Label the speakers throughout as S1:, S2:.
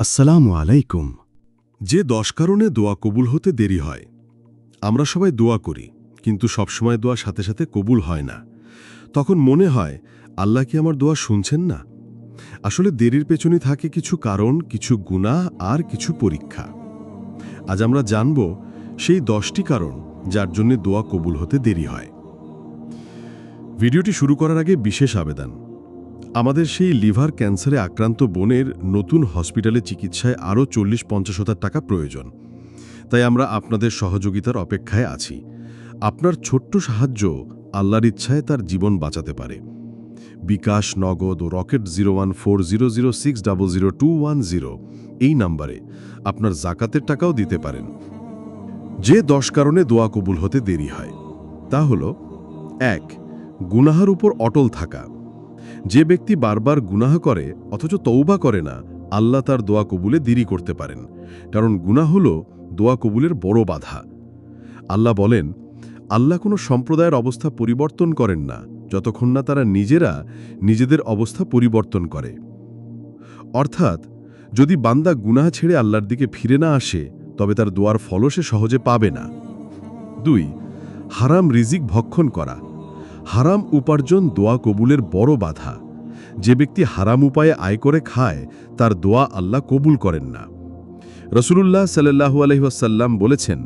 S1: আসসালামু আলাইকুম।
S2: যে দশ কারণে দোয়া কবুল হতে দেরি হয়, আমরা সবাই দোয়া করি, কিন্তু সবসময় দোয়া সাথে সাথে কবুল হয় না। তখন মনে হয়, আল্লাহ কি আমার দোয়া শুনছেন না? আসলে দেরির পেছনে থাকে কিছু কারণ, কিছু গুণা আর কিছু পরীক্ষা। আজ আমরা জানব সেই দশটি কারণ যার জন্য দোয়া কবুল হতে দেরি হয়। ভিডিওটি শুরু করার আগে বিশেষ আবেদন। আমাদের সেই লিভার ক্যান্সারে আক্রান্ত বোনের নতুন হসপিটালে চিকিৎসায় আরও চল্লিশ পঞ্চাশ হাজার টাকা প্রয়োজন। তাই আমরা আপনাদের সহযোগিতার অপেক্ষায় আছি। আপনার ছোট্ট সাহায্য আল্লাহর ইচ্ছায় তার জীবন বাঁচাতে পারে। বিকাশ, নগদ ও Rocket zero one four zero zero six double zero two one zero এই নাম্বারে আপনার জাকাতের টাকাও দিতে পারেন। যে দশ কারণে দোয়া কবুল হতে দেরি হয়, তা হল, এক, গুনাহার উপর অটল থাকা। যে ব্যক্তি বারবার গুনাহ করে, অথচ তৌবা করে না, আল্লাহ তার দোয়া কবুলে দেরি করতে পারেন। কারণ গুনাহ হল দোয়া কবুলের বড় বাধা। আল্লাহ বলেন, আল্লাহ কোনো সম্প্রদায়ের অবস্থা পরিবর্তন করেন না, যতক্ষণ না তারা নিজেরা নিজেদের অবস্থা পরিবর্তন করে। অর্থাৎ, যদি বান্দা গুনাহ ছেড়ে আল্লাহর দিকে ফিরে না আসে, তবে তার দোয়ার ফলও সে সহজে পাবে না। দুই, হারাম রিজিক ভক্ষণ করা। হারাম উপার্জন দোয়া কবুলের বড় বাধা। যে ব্যক্তি হারাম উপায়ে আয় করে খায়, তার দোয়া আল্লাহ কবুল করেন না। রসুলুল্লাহ সাল্লাহু আলহিহাসাল্লাম বলেছেন,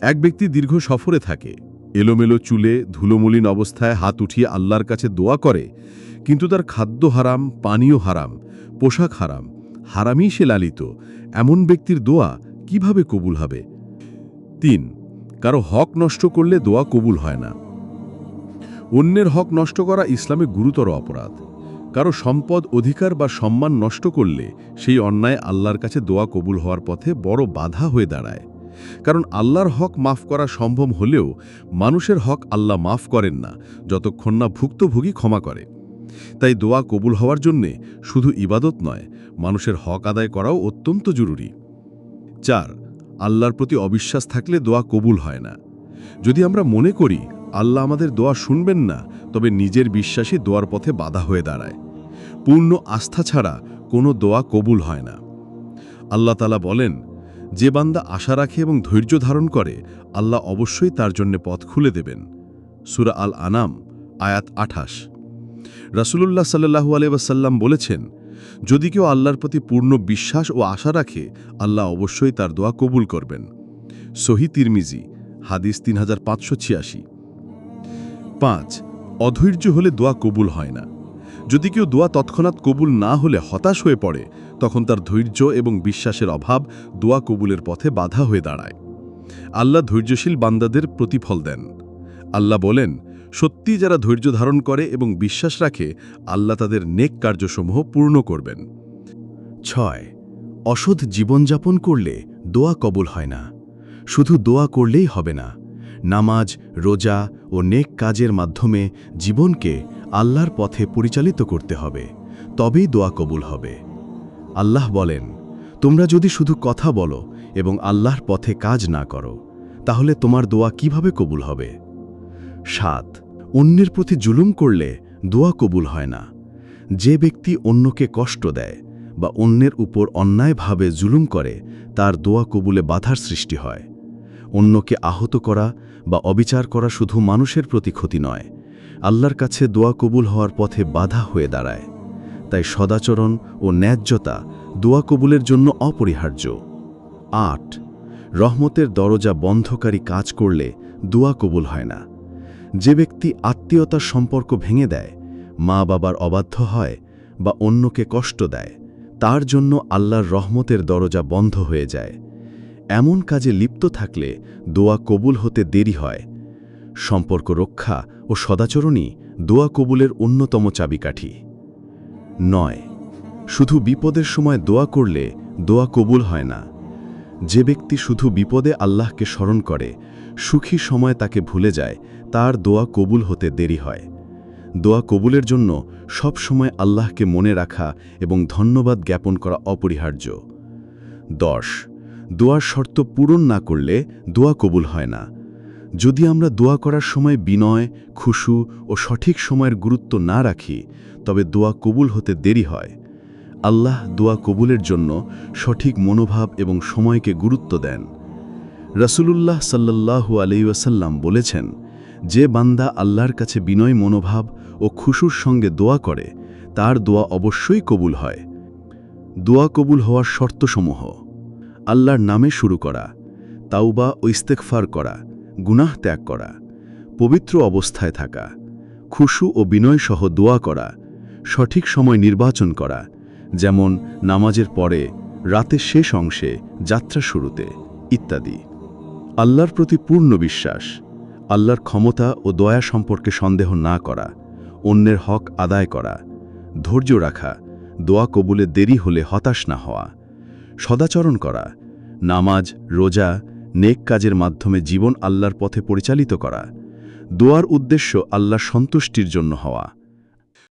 S2: এক ব্যক্তি দীর্ঘ সফরে থাকে, এলোমেলো চুলে ধুলোমলিন অবস্থায় হাত উঠিয়ে আল্লাহর কাছে দোয়া করে, কিন্তু তার খাদ্য হারাম, পানীয় হারাম, পোশাক হারাম, হারামই সে লালিত, এমন ব্যক্তির দোয়া কীভাবে কবুল হবে? তিন, কারও হক নষ্ট করলে দোয়া কবুল হয় না। অন্যের হক নষ্ট করা ইসলামে গুরুতর অপরাধ। কারও সম্পদ, অধিকার বা সম্মান নষ্ট করলে সেই অন্যায় আল্লাহর কাছে দোয়া কবুল হওয়ার পথে বড় বাধা হয়ে দাঁড়ায়। কারণ আল্লাহর হক মাফ করা সম্ভব হলেও মানুষের হক আল্লাহ মাফ করেন না, যতক্ষণ না ভুক্তভোগী ক্ষমা করে। তাই দোয়া কবুল হওয়ার জন্যে শুধু ইবাদত নয়, মানুষের হক আদায় করাও অত্যন্ত জরুরি। চার, আল্লাহর প্রতি অবিশ্বাস থাকলে দোয়া কবুল হয় না। যদি আমরা মনে করি আল্লাহ আমাদের দোয়া শুনবেন না, তবে নিজের বিশ্বাসই দোয়ার পথে বাধা হয়ে দাঁড়ায়। পূর্ণ আস্থা ছাড়া কোনো দোয়া কবুল হয় না। আল্লাহ তালা বলেন, যে বান্দা আশা রাখে এবং ধৈর্য ধারণ করে, আল্লাহ অবশ্যই তার জন্য পথ খুলে দেবেন। সুরা আল আনাম আয়াত আঠাশ। রাসুলুল্লাহ সাল্লাহু আলিবাসাল্লাম বলেছেন, যদি কেউ আল্লাহর প্রতি পূর্ণ বিশ্বাস ও আশা রাখে, আল্লাহ অবশ্যই তার দোয়া কবুল করবেন। সহি তিরমিজি, হাদিস তিন হাজার পাঁচশো ছিয়াশি। পাঁচ, অধৈর্য হলে দোয়া কবুল হয় না। যদি কেউ দোয়া তৎক্ষণাৎ কবুল না হলে হতাশ হয়ে পড়ে, তখন তার ধৈর্য এবং বিশ্বাসের অভাব দোয়া কবুলের পথে বাধা হয়ে দাঁড়ায়। আল্লাহ ধৈর্যশীল বান্দাদের প্রতিফল দেন। আল্লাহ বলেন, সত্যি যারা ধৈর্য ধারণ করে এবং বিশ্বাস রাখে, আল্লাহ তাদের নেক কার্যসমূহ পূর্ণ করবেন।
S1: ছয়, অসৎ জীবনযাপন করলে দোয়া কবুল হয় না। শুধু দোয়া করলেই হবে না নামাজ, রোজা ও নেক কাজের মাধ্যমে জীবনকে আল্লাহর পথে পরিচালিত করতে হবে, তবেই দোয়া কবুল হবে। আল্লাহ বলেন, তোমরা যদি শুধু কথা বলো এবং আল্লাহর পথে কাজ না করো, তাহলে তোমার দোয়া কীভাবে কবুল হবে? সাত, অন্যের প্রতি জুলুম করলে দোয়া কবুল হয় না। যে ব্যক্তি অন্যকে কষ্ট দেয় বা অন্যের উপর অন্যায়ভাবে জুলুম করে, তার দোয়া কবুলে বাধার সৃষ্টি হয়। অন্যকে আহত করা বা অবিচার করা শুধু মানুষের প্রতি ক্ষতি নয়, আল্লাহর কাছে দোয়া কবুল হওয়ার পথে বাধা হয়ে দাঁড়ায়। তাই সদাচরণ ও ন্যায্যতা দোয়া কবুলের জন্য অপরিহার্য। আট, রহমতের দরজা বন্ধকারী কাজ করলে দোয়া কবুল হয় না। যে ব্যক্তি আত্মীয়তার সম্পর্ক ভেঙে দেয়, মা বাবার অবাধ্য হয় বা অন্যকে কষ্ট দেয়, তার জন্য আল্লাহর রহমতের দরজা বন্ধ হয়ে যায়। এমন কাজে লিপ্ত থাকলে দোয়া কবুল হতে দেরি হয়। সম্পর্ক রক্ষা ও সদাচরণই দোয়া কবুলের অন্যতম চাবিকাঠি। নয়, শুধু বিপদের সময় দোয়া করলে দোয়া কবুল হয় না। যে ব্যক্তি শুধু বিপদে আল্লাহকে স্মরণ করে, সুখী সময় তাকে ভুলে যায়, তার দোয়া কবুল হতে দেরি হয়। দোয়া কবুলের জন্য সব সময় আল্লাহকে মনে রাখা এবং ধন্যবাদ জ্ঞাপন করা অপরিহার্য। দশ দোয়ার শর্ত পূরণ না করলে দোয়া কবুল হয় না। যদি আমরা দোয়া করার সময় বিনয়, খুশু ও সঠিক সময়ের গুরুত্ব না রাখি, তবে দোয়া কবুল হতে দেরি হয়। আল্লাহ দোয়া কবুলের জন্য সঠিক মনোভাব এবং সময়কে গুরুত্ব দেন। রাসূলুল্লাহ সাল্লাল্লাহু আলাইসাল্লাম বলেছেন, যে বান্দা আল্লাহর কাছে বিনয়, মনোভাব ও খুশুর সঙ্গে দোয়া করে, তার দোয়া অবশ্যই কবুল হয়। দোয়া কবুল হওয়ার শর্তসমূহ আল্লাহর নামে শুরু করা, তাওবা ও ইস্তেকফার করা, গুনাহ ত্যাগ করা, পবিত্র অবস্থায় থাকা, খুশু ও বিনয় সহ দোয়া করা, সঠিক সময় নির্বাচন করা, যেমন নামাজের পরে রাতের শেষ অংশে, যাত্রা শুরুতে, ইত্যাদি। আল্লাহর প্রতি পূর্ণ বিশ্বাস, আল্লাহর ক্ষমতা ও দয়া সম্পর্কে সন্দেহ না করা, অন্যের হক আদায় করা, ধৈর্য রাখা, দোয়া কবুলে দেরি হলে হতাশ না হওয়া সদাচরণ করা, নামাজ, রোজা, নেক কাজের মাধ্যমে জীবন আল্লাহর পথে পরিচালিত করা, দোয়ার উদ্দেশ্য আল্লাহ সন্তুষ্টির জন্য হওয়া।